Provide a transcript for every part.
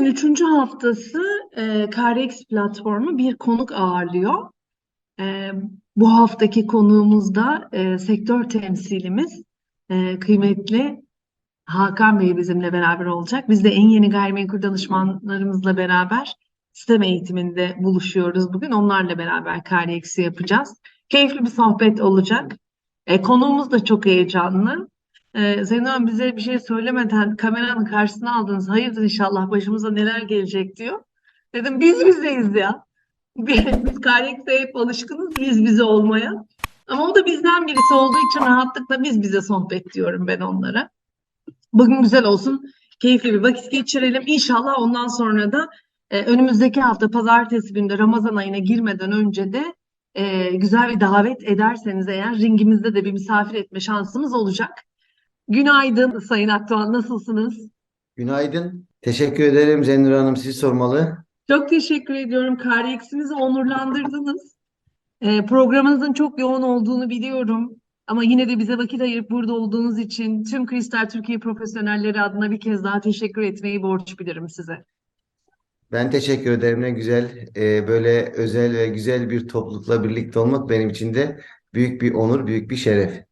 Festivalin üçüncü haftası e, KRX platformu bir konuk ağırlıyor. E, bu haftaki konuğumuz da e, sektör temsilimiz e, kıymetli Hakan Bey bizimle beraber olacak. Biz de en yeni gayrimenkul danışmanlarımızla beraber sistem eğitiminde buluşuyoruz bugün. Onlarla beraber KRX'i yapacağız. Keyifli bir sohbet olacak. E, konuğumuz da çok heyecanlı. Ee, Hanım bize bir şey söylemeden kameranın karşısına aldınız. Hayırdır inşallah başımıza neler gelecek diyor. Dedim biz bizeyiz ya. Biz KRX'e hep alışkınız biz bize olmaya. Ama o da bizden birisi olduğu için rahatlıkla biz bize sohbet diyorum ben onlara. Bugün güzel olsun. Keyifli bir vakit geçirelim. İnşallah ondan sonra da e, önümüzdeki hafta pazartesi günü de Ramazan ayına girmeden önce de e, güzel bir davet ederseniz eğer ringimizde de bir misafir etme şansımız olacak. Günaydın Sayın Akdoğan, nasılsınız? Günaydın. Teşekkür ederim Zenur Hanım. Sizi sormalı. Çok teşekkür ediyorum. KRX'imizi onurlandırdınız. Ee, programınızın çok yoğun olduğunu biliyorum. Ama yine de bize vakit ayırıp burada olduğunuz için tüm Kristal Türkiye profesyonelleri adına bir kez daha teşekkür etmeyi borç bilirim size. Ben teşekkür ederim. Ne güzel. Ee, böyle özel ve güzel bir toplulukla birlikte olmak benim için de büyük bir onur, büyük bir şeref.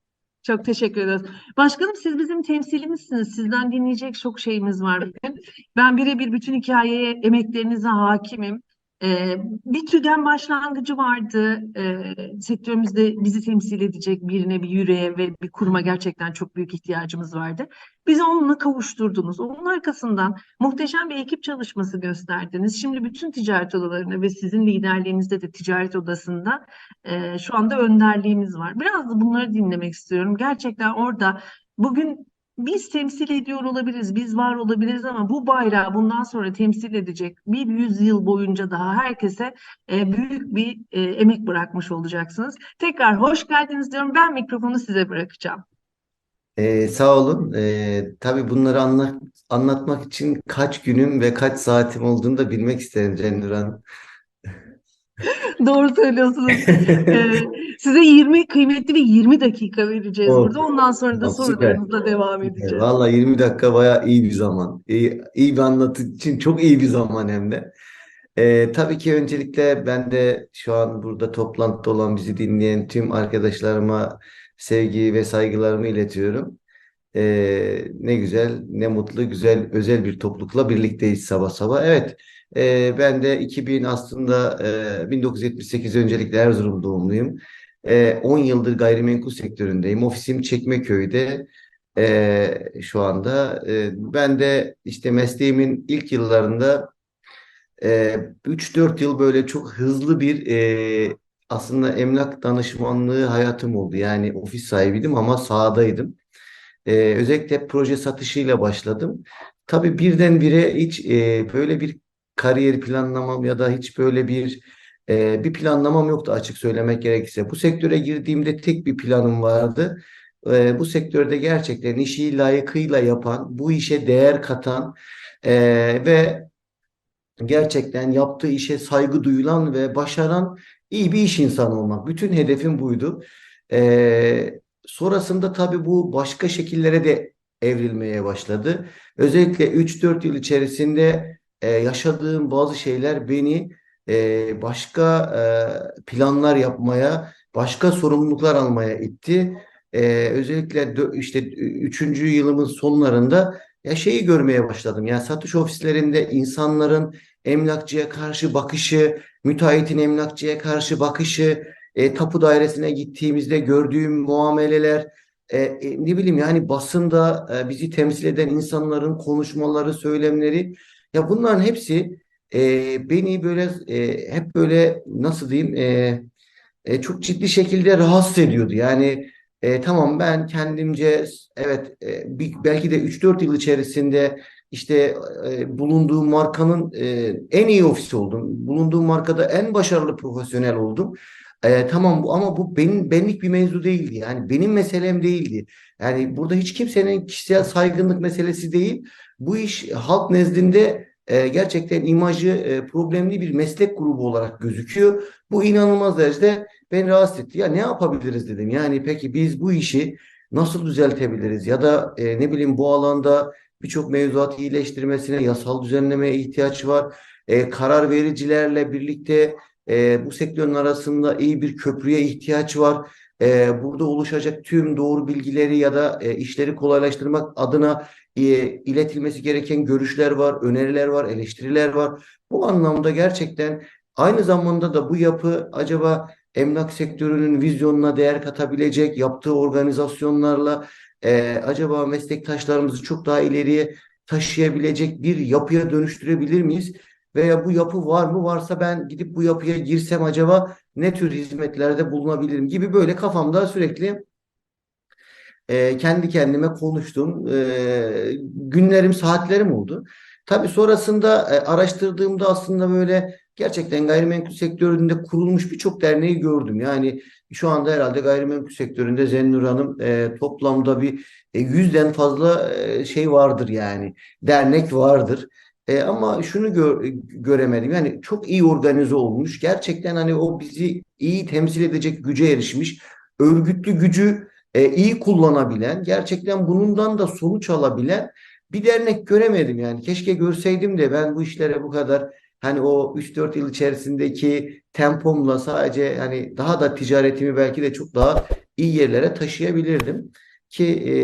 Çok teşekkür ederiz. Başkanım siz bizim temsilimizsiniz. Sizden dinleyecek çok şeyimiz var bugün. Ben birebir bütün hikayeye, emeklerinize hakimim. Ee, bir TÜGEN başlangıcı vardı. Ee, sektörümüzde bizi temsil edecek birine, bir yüreğe ve bir kuruma gerçekten çok büyük ihtiyacımız vardı. Bizi onunla kavuşturdunuz. Onun arkasından muhteşem bir ekip çalışması gösterdiniz. Şimdi bütün ticaret odalarına ve sizin liderliğinizde de ticaret odasında e, şu anda önderliğimiz var. Biraz da bunları dinlemek istiyorum. Gerçekten orada bugün biz temsil ediyor olabiliriz, biz var olabiliriz ama bu bayrağı bundan sonra temsil edecek bir yüzyıl boyunca daha herkese e, büyük bir e, emek bırakmış olacaksınız. Tekrar hoş geldiniz diyorum. Ben mikrofonu size bırakacağım. Ee, sağ olun. Ee, tabii bunları anla- anlatmak için kaç günüm ve kaç saatim olduğunu da bilmek isterim Hanım. Doğru söylüyorsunuz. Ee, size 20 kıymetli bir 20 dakika vereceğiz Oh, burada. Ondan sonra da sorularımızla devam edeceğiz. Vallahi 20 dakika bayağı iyi bir zaman. İyi, iyi bir anlatı için çok iyi bir zaman hem de. Ee, tabii ki öncelikle ben de şu an burada toplantıda olan bizi dinleyen tüm arkadaşlarıma sevgi ve saygılarımı iletiyorum. Ee, ne güzel, ne mutlu, güzel, özel bir toplulukla birlikteyiz sabah sabah. Evet, e, ben de 2000 aslında e, 1978 öncelikle Erzurum doğumluyum. E, 10 yıldır gayrimenkul sektöründeyim. Ofisim Çekmeköy'de e, şu anda. E, ben de işte mesleğimin ilk yıllarında e, 3-4 yıl böyle çok hızlı bir e, aslında emlak danışmanlığı hayatım oldu. Yani ofis sahibiydim ama sahadaydım. E, özellikle proje satışıyla başladım. Tabii birdenbire hiç e, böyle bir kariyer planlamam ya da hiç böyle bir e, bir planlamam yoktu açık söylemek gerekirse. Bu sektöre girdiğimde tek bir planım vardı. E, bu sektörde gerçekten işi layıkıyla yapan, bu işe değer katan e, ve gerçekten yaptığı işe saygı duyulan ve başaran iyi bir iş insanı olmak. Bütün hedefim buydu. Ee, sonrasında tabii bu başka şekillere de evrilmeye başladı. Özellikle 3-4 yıl içerisinde e, yaşadığım bazı şeyler beni e, başka e, planlar yapmaya, başka sorumluluklar almaya itti. E, özellikle işte 3. yılımın sonlarında ya şeyi görmeye başladım. Yani satış ofislerinde insanların emlakçıya karşı bakışı, müteahhitin emlakçıya karşı bakışı, e, tapu dairesine gittiğimizde gördüğüm muameleler, e, e, ne bileyim yani basında e, bizi temsil eden insanların konuşmaları, söylemleri, ya bunların hepsi e, beni böyle e, hep böyle nasıl diyeyim e, e, çok ciddi şekilde rahatsız ediyordu. Yani e, tamam ben kendimce evet e, bir, belki de 3-4 yıl içerisinde işte e, bulunduğum markanın e, en iyi ofisi oldum. Bulunduğum markada en başarılı profesyonel oldum. E, tamam bu ama bu benim benlik bir mevzu değildi. Yani benim meselem değildi. Yani burada hiç kimsenin kişisel saygınlık meselesi değil. Bu iş halk nezdinde e, gerçekten imajı e, problemli bir meslek grubu olarak gözüküyor. Bu inanılmaz derecede beni rahatsız etti. Ya ne yapabiliriz dedim. Yani peki biz bu işi nasıl düzeltebiliriz? Ya da e, ne bileyim bu alanda birçok mevzuat iyileştirmesine, yasal düzenlemeye ihtiyaç var. Karar vericilerle birlikte bu sektörün arasında iyi bir köprüye ihtiyaç var. Burada oluşacak tüm doğru bilgileri ya da işleri kolaylaştırmak adına e, iletilmesi gereken görüşler var, öneriler var, eleştiriler var. Bu anlamda gerçekten aynı zamanda da bu yapı acaba emlak sektörünün vizyonuna değer katabilecek, yaptığı organizasyonlarla e, acaba meslektaşlarımızı çok daha ileriye taşıyabilecek bir yapıya dönüştürebilir miyiz? Veya bu yapı var mı? Varsa ben gidip bu yapıya girsem acaba ne tür hizmetlerde bulunabilirim gibi böyle kafamda sürekli e, kendi kendime konuştum. E, günlerim, saatlerim oldu. Tabii sonrasında e, araştırdığımda aslında böyle gerçekten gayrimenkul sektöründe kurulmuş birçok derneği gördüm. Yani şu anda herhalde gayrimenkul sektöründe Zennur Hanım e, toplamda bir e, yüzden fazla e, şey vardır yani. Dernek vardır. E, ama şunu gör, göremedim. Yani çok iyi organize olmuş. Gerçekten hani o bizi iyi temsil edecek güce erişmiş. Örgütlü gücü e, iyi kullanabilen, gerçekten bundan da sonuç alabilen bir dernek göremedim yani. Keşke görseydim de ben bu işlere bu kadar hani o 3-4 yıl içerisindeki tempomla sadece hani daha da ticaretimi belki de çok daha iyi yerlere taşıyabilirdim ki e,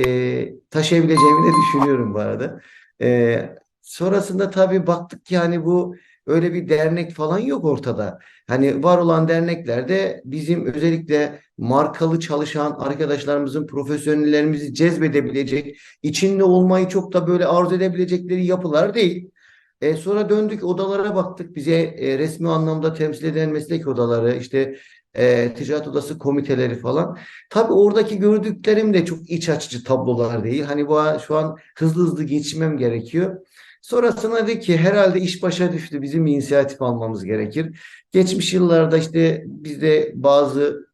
taşıyabileceğimi de düşünüyorum bu arada. E, sonrasında tabii baktık ki hani bu öyle bir dernek falan yok ortada. Hani var olan derneklerde bizim özellikle markalı çalışan arkadaşlarımızın, profesyonellerimizi cezbedebilecek, içinde olmayı çok da böyle arzu edebilecekleri yapılar değil. E, sonra döndük odalara baktık. Bize e, resmi anlamda temsil eden meslek odaları, işte e, ticaret odası komiteleri falan. Tabii oradaki gördüklerim de çok iç açıcı tablolar değil. Hani bu şu an hızlı hızlı geçmem gerekiyor. Sonrasında dedi ki herhalde iş başa düştü. Bizim inisiyatif almamız gerekir. Geçmiş yıllarda işte biz de bazı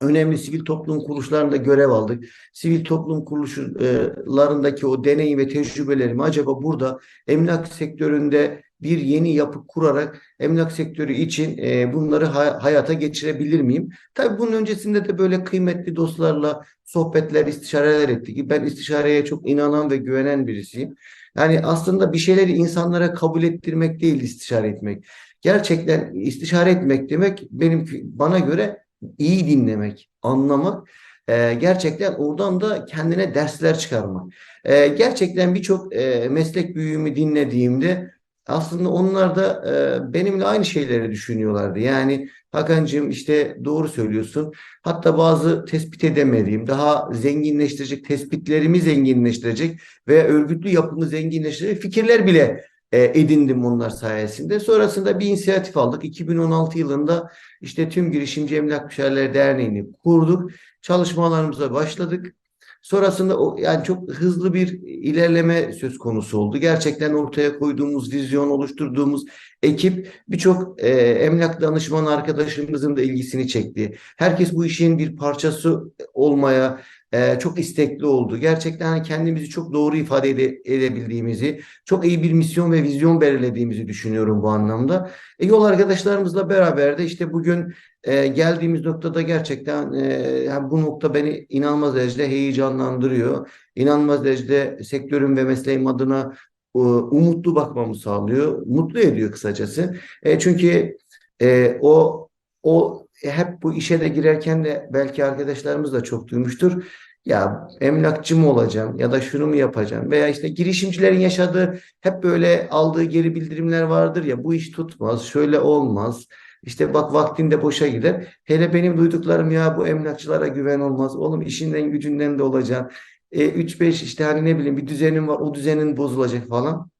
önemli sivil toplum kuruluşlarında görev aldık. Sivil toplum kuruluşlarındaki o deneyim ve tecrübelerimi acaba burada emlak sektöründe bir yeni yapı kurarak emlak sektörü için e, bunları hayata geçirebilir miyim? Tabii bunun öncesinde de böyle kıymetli dostlarla sohbetler, istişareler ettik. Ben istişareye çok inanan ve güvenen birisiyim. Yani aslında bir şeyleri insanlara kabul ettirmek değil istişare etmek. Gerçekten istişare etmek demek benim bana göre iyi dinlemek, anlamak, e, gerçekten oradan da kendine dersler çıkarmak. E, gerçekten birçok e, meslek büyüğümü dinlediğimde aslında onlar da e, benimle aynı şeyleri düşünüyorlardı. Yani Hakan'cığım işte doğru söylüyorsun. Hatta bazı tespit edemediğim, daha zenginleştirecek, tespitlerimi zenginleştirecek ve örgütlü yapımı zenginleştirecek fikirler bile e, edindim onlar sayesinde. Sonrasında bir inisiyatif aldık. 2016 yılında işte tüm girişimci emlak müşavirleri derneğini kurduk. Çalışmalarımıza başladık. Sonrasında o yani çok hızlı bir ilerleme söz konusu oldu. Gerçekten ortaya koyduğumuz vizyon, oluşturduğumuz ekip birçok e, emlak danışman arkadaşımızın da ilgisini çekti. Herkes bu işin bir parçası olmaya e, çok istekli oldu. Gerçekten hani kendimizi çok doğru ifade ede, edebildiğimizi, çok iyi bir misyon ve vizyon belirlediğimizi düşünüyorum bu anlamda. E, yol arkadaşlarımızla beraber de işte bugün e, geldiğimiz noktada gerçekten e, bu nokta beni inanılmaz derecede heyecanlandırıyor. İnanılmaz derecede sektörün ve mesleğim adına e, umutlu bakmamı sağlıyor. Mutlu ediyor kısacası. E, çünkü e, o o hep bu işe de girerken de belki arkadaşlarımız da çok duymuştur. Ya emlakçı mı olacağım ya da şunu mu yapacağım veya işte girişimcilerin yaşadığı hep böyle aldığı geri bildirimler vardır ya bu iş tutmaz, şöyle olmaz. İşte bak vaktinde boşa gider. Hele benim duyduklarım ya bu emlakçılara güven olmaz. Oğlum işinden gücünden de olacaksın. E, 3-5 işte hani ne bileyim bir düzenin var o düzenin bozulacak falan.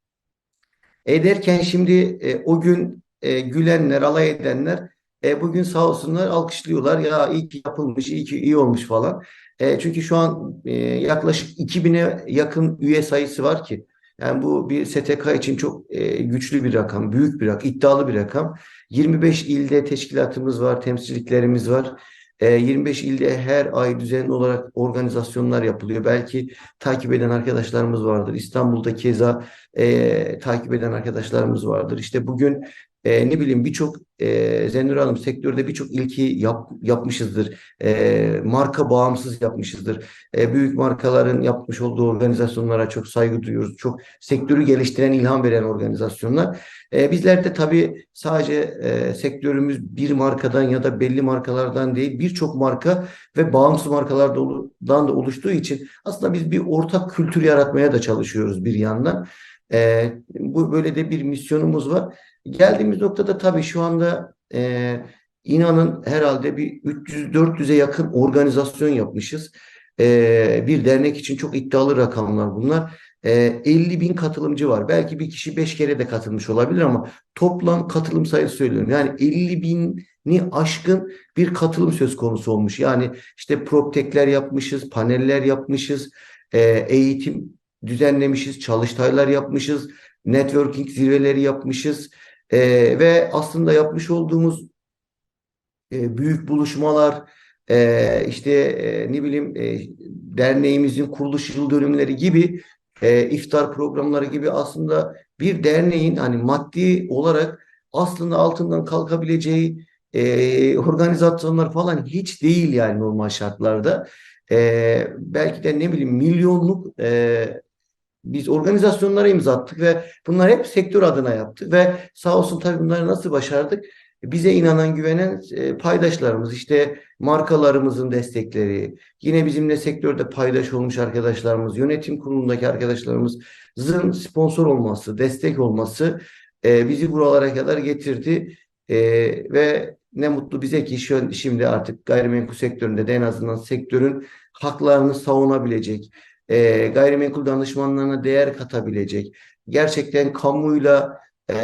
Ederken şimdi e, o gün e, gülenler, alay edenler e, bugün sağ olsunlar alkışlıyorlar. Ya iyi ki yapılmış, iyi ki iyi olmuş falan. E, çünkü şu an e, yaklaşık 2000'e yakın üye sayısı var ki. Yani bu bir STK için çok e, güçlü bir rakam, büyük bir rakam, iddialı bir rakam. 25 ilde teşkilatımız var, temsilciliklerimiz var. E, 25 ilde her ay düzenli olarak organizasyonlar yapılıyor. Belki takip eden arkadaşlarımız vardır. İstanbul'da keza e, takip eden arkadaşlarımız vardır. İşte bugün e, ne bileyim birçok e, Zennur Hanım sektörde birçok ilki yap, yapmışızdır. E, marka bağımsız yapmışızdır. E, büyük markaların yapmış olduğu organizasyonlara çok saygı duyuyoruz. Çok sektörü geliştiren, ilham veren organizasyonlar. E, bizler de tabii sadece e, sektörümüz bir markadan ya da belli markalardan değil birçok marka ve bağımsız markalardan da oluştuğu için aslında biz bir ortak kültür yaratmaya da çalışıyoruz bir yandan. E, bu böyle de bir misyonumuz var. Geldiğimiz noktada tabii şu anda e, inanın herhalde bir 300-400'e yakın organizasyon yapmışız. E, bir dernek için çok iddialı rakamlar bunlar. E, 50 bin katılımcı var. Belki bir kişi 5 kere de katılmış olabilir ama toplam katılım sayısı söylüyorum. Yani 50 bini aşkın bir katılım söz konusu olmuş. Yani işte proptekler yapmışız, paneller yapmışız, e, eğitim düzenlemişiz, çalıştaylar yapmışız, networking zirveleri yapmışız. E, ve aslında yapmış olduğumuz e, büyük buluşmalar, e, işte e, ne bileyim e, derneğimizin kuruluş yıl dönümleri gibi e, iftar programları gibi aslında bir derneğin hani maddi olarak aslında altından kalkabileceği e, organizasyonlar falan hiç değil yani normal şartlarda. E, belki de ne bileyim milyonluk e, biz organizasyonlara imza attık ve bunlar hep sektör adına yaptık ve sağ olsun tabii bunları nasıl başardık? Bize inanan, güvenen e, paydaşlarımız, işte markalarımızın destekleri, yine bizimle sektörde paydaş olmuş arkadaşlarımız, yönetim kurulundaki arkadaşlarımızın sponsor olması, destek olması e, bizi buralara kadar getirdi. E, ve ne mutlu bize ki şimdi artık gayrimenkul sektöründe de en azından sektörün haklarını savunabilecek, e, gayrimenkul danışmanlarına değer katabilecek, gerçekten kamuyla e,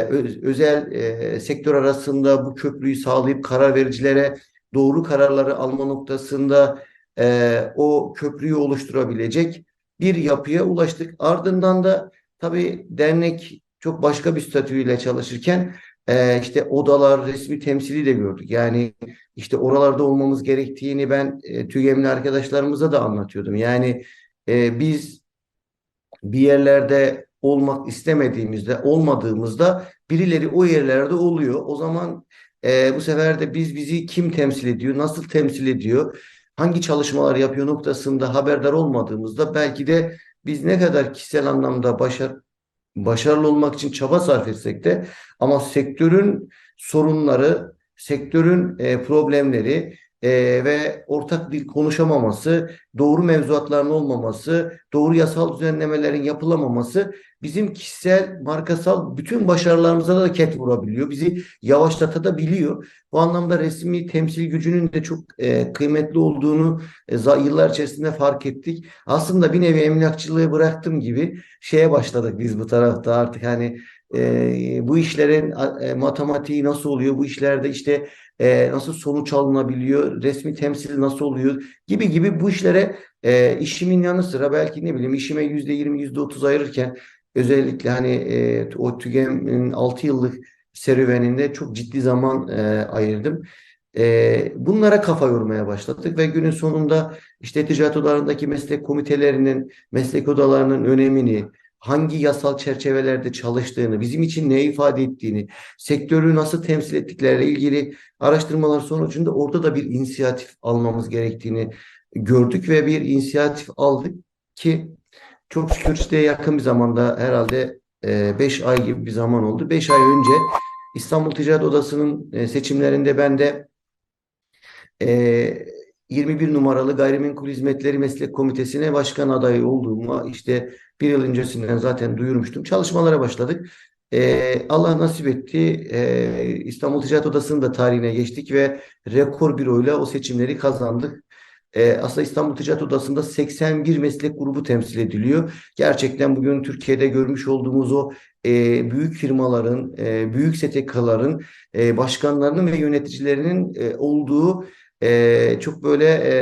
özel e, sektör arasında bu köprüyü sağlayıp karar vericilere doğru kararları alma noktasında e, o köprüyü oluşturabilecek bir yapıya ulaştık. Ardından da tabii dernek çok başka bir statüyle çalışırken e, işte odalar, resmi temsili de gördük. Yani işte oralarda olmamız gerektiğini ben e, TÜGEM'li arkadaşlarımıza da anlatıyordum. Yani e, biz bir yerlerde olmak istemediğimizde, olmadığımızda birileri o yerlerde oluyor. O zaman e, bu sefer de biz bizi kim temsil ediyor, nasıl temsil ediyor, hangi çalışmalar yapıyor noktasında haberdar olmadığımızda belki de biz ne kadar kişisel anlamda başar, başarılı olmak için çaba sarf etsek de ama sektörün sorunları, sektörün e, problemleri e, ve ortak dil konuşamaması, doğru mevzuatların olmaması, doğru yasal düzenlemelerin yapılamaması bizim kişisel, markasal bütün başarılarımıza da ket vurabiliyor. Bizi yavaşlatabiliyor. Bu anlamda resmi temsil gücünün de çok e, kıymetli olduğunu e, yıllar içerisinde fark ettik. Aslında bir nevi emlakçılığı bıraktım gibi şeye başladık biz bu tarafta artık hani e, bu işlerin e, matematiği nasıl oluyor? Bu işlerde işte e, nasıl sonuç alınabiliyor? Resmi temsil nasıl oluyor? Gibi gibi bu işlere e, işimin yanı sıra belki ne bileyim işime yüzde yirmi, yüzde otuz ayırırken özellikle hani e, o TÜGEM'in 6 yıllık serüveninde çok ciddi zaman e, ayırdım. E, bunlara kafa yormaya başladık ve günün sonunda işte ticaret odalarındaki meslek komitelerinin, meslek odalarının önemini, hangi yasal çerçevelerde çalıştığını, bizim için ne ifade ettiğini, sektörü nasıl temsil ettikleriyle ilgili araştırmalar sonucunda orada da bir inisiyatif almamız gerektiğini gördük ve bir inisiyatif aldık ki çok şükür işte yakın bir zamanda herhalde 5 e, ay gibi bir zaman oldu. 5 ay önce İstanbul Ticaret Odası'nın e, seçimlerinde ben de 21 e, numaralı Gayrimenkul Hizmetleri Meslek Komitesi'ne başkan adayı olduğumu işte bir yıl öncesinden zaten duyurmuştum. Çalışmalara başladık. Ee, Allah nasip etti. Ee, İstanbul Ticaret Odası'nın da tarihine geçtik ve rekor bir oyla o seçimleri kazandık. Ee, aslında İstanbul Ticaret Odası'nda 81 meslek grubu temsil ediliyor. Gerçekten bugün Türkiye'de görmüş olduğumuz o e, büyük firmaların, e, büyük STK'ların e, başkanlarının ve yöneticilerinin e, olduğu e, çok böyle e,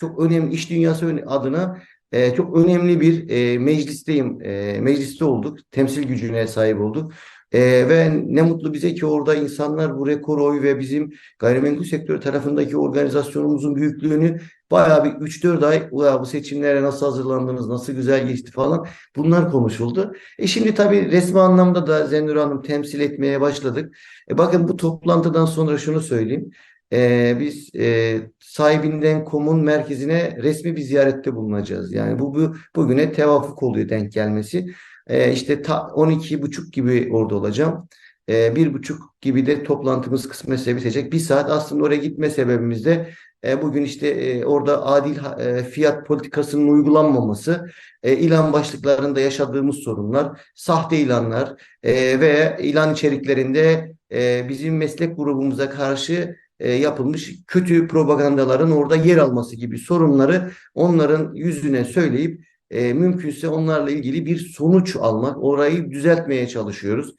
çok önemli iş dünyası adına e, çok önemli bir e, meclisteyim. E, mecliste olduk. Temsil gücüne sahip olduk. Ee, ve ne mutlu bize ki orada insanlar bu rekor oy ve bizim gayrimenkul sektörü tarafındaki organizasyonumuzun büyüklüğünü bayağı bir 3-4 ay "Ula bu seçimlere nasıl hazırlandınız, nasıl güzel geçti falan bunlar konuşuldu. E şimdi tabii resmi anlamda da Zennur Hanım temsil etmeye başladık. E bakın bu toplantıdan sonra şunu söyleyeyim. E, biz e, sahibinden komun merkezine resmi bir ziyarette bulunacağız. Yani bu, bu bugüne tevafuk oluyor denk gelmesi. E, işte ta 12 buçuk gibi orada olacağım. E, bir buçuk gibi de toplantımız kısmetse bitecek. Bir saat aslında oraya gitme sebebimiz de e, bugün işte e, orada adil e, fiyat politikasının uygulanmaması, e, ilan başlıklarında yaşadığımız sorunlar, sahte ilanlar e, ve ilan içeriklerinde e, bizim meslek grubumuza karşı e, yapılmış kötü propagandaların orada yer alması gibi sorunları onların yüzüne söyleyip e, mümkünse onlarla ilgili bir sonuç almak, orayı düzeltmeye çalışıyoruz.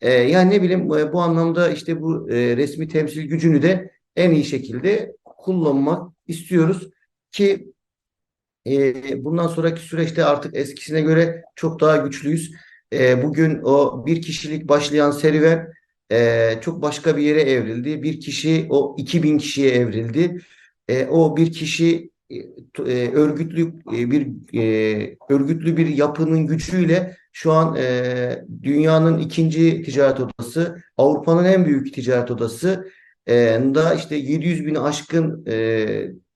E, yani ne bileyim bu anlamda işte bu resmi temsil gücünü de en iyi şekilde kullanmak istiyoruz ki bundan sonraki süreçte artık eskisine göre çok daha güçlüyüz. Bugün o bir kişilik başlayan serüven e, çok başka bir yere evrildi. Bir kişi o 2000 kişiye evrildi. E, o bir kişi e, örgütlü e, bir e, örgütlü bir yapının gücüyle şu an e, dünyanın ikinci ticaret odası, Avrupa'nın en büyük ticaret odası e, da işte 700 bin aşkın e,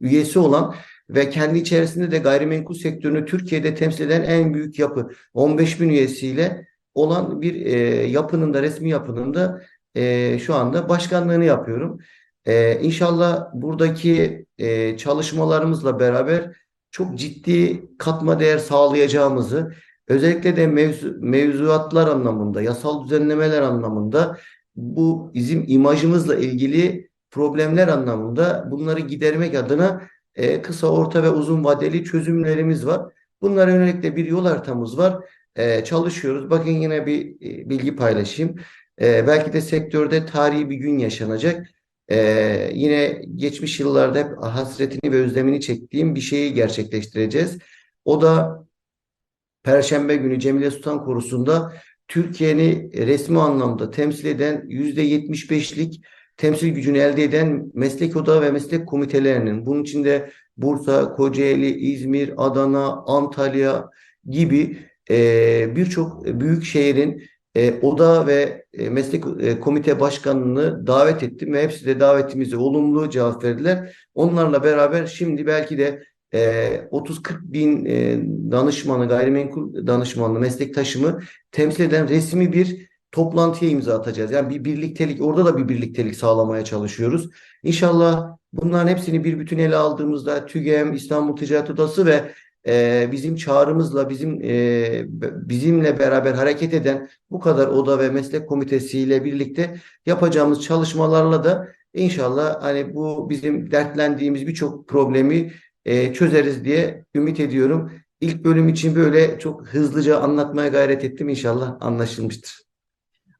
üyesi olan ve kendi içerisinde de gayrimenkul sektörünü Türkiye'de temsil eden en büyük yapı 15 bin üyesiyle olan bir e, yapının da resmi yapının da e, şu anda başkanlığını yapıyorum. E, inşallah buradaki e, çalışmalarımızla beraber çok ciddi katma değer sağlayacağımızı özellikle de mevzu, mevzuatlar anlamında, yasal düzenlemeler anlamında bu bizim imajımızla ilgili problemler anlamında bunları gidermek adına e, kısa, orta ve uzun vadeli çözümlerimiz var. Bunlara yönelik de bir yol haritamız var. E, çalışıyoruz. Bakın yine bir e, bilgi paylaşayım. E, belki de sektörde tarihi bir gün yaşanacak. E, yine geçmiş yıllarda hep hasretini ve özlemini çektiğim bir şeyi gerçekleştireceğiz. O da Perşembe günü Cemile Sultan Korusu'nda Türkiye'ni resmi anlamda temsil eden %75'lik temsil gücünü elde eden meslek odağı ve meslek komitelerinin bunun içinde Bursa, Kocaeli, İzmir, Adana, Antalya gibi e, birçok büyük şehrin e, oda ve e, meslek e, komite başkanını davet ettim ve hepsi de davetimize olumlu cevap verdiler. Onlarla beraber şimdi belki de e, 30-40 bin e, danışmanı, gayrimenkul danışmanlı meslektaşımı temsil eden resmi bir toplantıya imza atacağız. Yani bir birliktelik, orada da bir birliktelik sağlamaya çalışıyoruz. İnşallah bunların hepsini bir bütün ele aldığımızda TÜGEM, İstanbul Ticaret Odası ve e, bizim çağrımızla bizim e, bizimle beraber hareket eden bu kadar oda ve meslek komitesiyle birlikte yapacağımız çalışmalarla da inşallah hani bu bizim dertlendiğimiz birçok problemi e, çözeriz diye ümit ediyorum. İlk bölüm için böyle çok hızlıca anlatmaya gayret ettim. İnşallah anlaşılmıştır.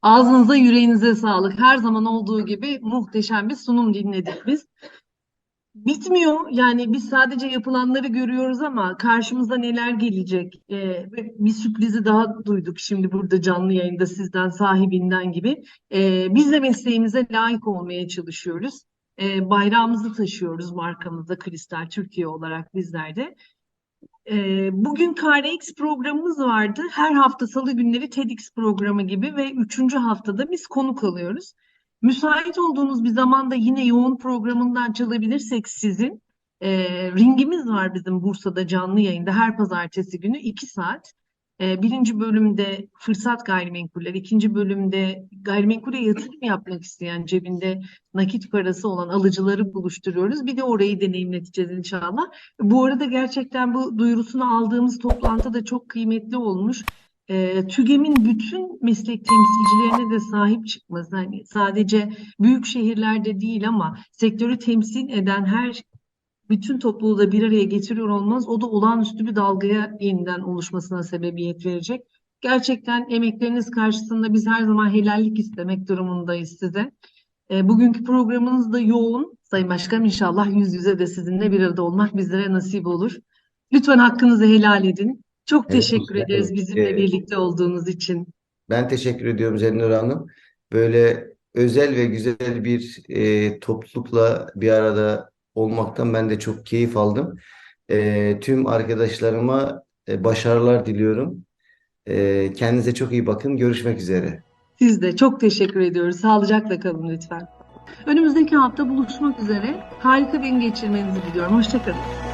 Ağzınıza yüreğinize sağlık. Her zaman olduğu gibi muhteşem bir sunum dinledik biz. Bitmiyor. Yani biz sadece yapılanları görüyoruz ama karşımıza neler gelecek? Ee, bir sürprizi daha duyduk şimdi burada canlı yayında sizden sahibinden gibi. Ee, biz de mesleğimize layık olmaya çalışıyoruz. Ee, bayrağımızı taşıyoruz markamızda Kristal Türkiye olarak bizler de. Ee, bugün KarX programımız vardı. Her hafta salı günleri TEDx programı gibi ve üçüncü haftada biz konuk alıyoruz. Müsait olduğunuz bir zamanda yine yoğun programından çalabilirsek sizin e, ringimiz var bizim Bursa'da canlı yayında her pazartesi günü 2 saat. E, birinci bölümde fırsat gayrimenkuller, ikinci bölümde gayrimenkule yatırım yapmak isteyen cebinde nakit parası olan alıcıları buluşturuyoruz. Bir de orayı deneyimleteceğiz inşallah. Bu arada gerçekten bu duyurusunu aldığımız toplantı da çok kıymetli olmuş e, TÜGEM'in bütün meslek temsilcilerine de sahip çıkması, hani sadece büyük şehirlerde değil ama sektörü temsil eden her bütün topluluğu da bir araya getiriyor olmaz. O da olağanüstü bir dalgaya yeniden oluşmasına sebebiyet verecek. Gerçekten emekleriniz karşısında biz her zaman helallik istemek durumundayız size. E, bugünkü programınız da yoğun. Sayın Başkanım inşallah yüz yüze de sizinle bir arada olmak bizlere nasip olur. Lütfen hakkınızı helal edin. Çok Evet, teşekkür ederiz bizimle e, birlikte olduğunuz için. Ben teşekkür ediyorum Zennur Hanım. Böyle özel ve güzel bir e, toplulukla bir arada olmaktan ben de çok keyif aldım. E, tüm arkadaşlarıma e, başarılar diliyorum. E, kendinize çok iyi bakın. Görüşmek üzere. Siz de çok teşekkür ediyoruz. Sağlıcakla kalın lütfen. Önümüzdeki hafta buluşmak üzere. Harika bir gün geçirmenizi diliyorum. Hoşça kalın.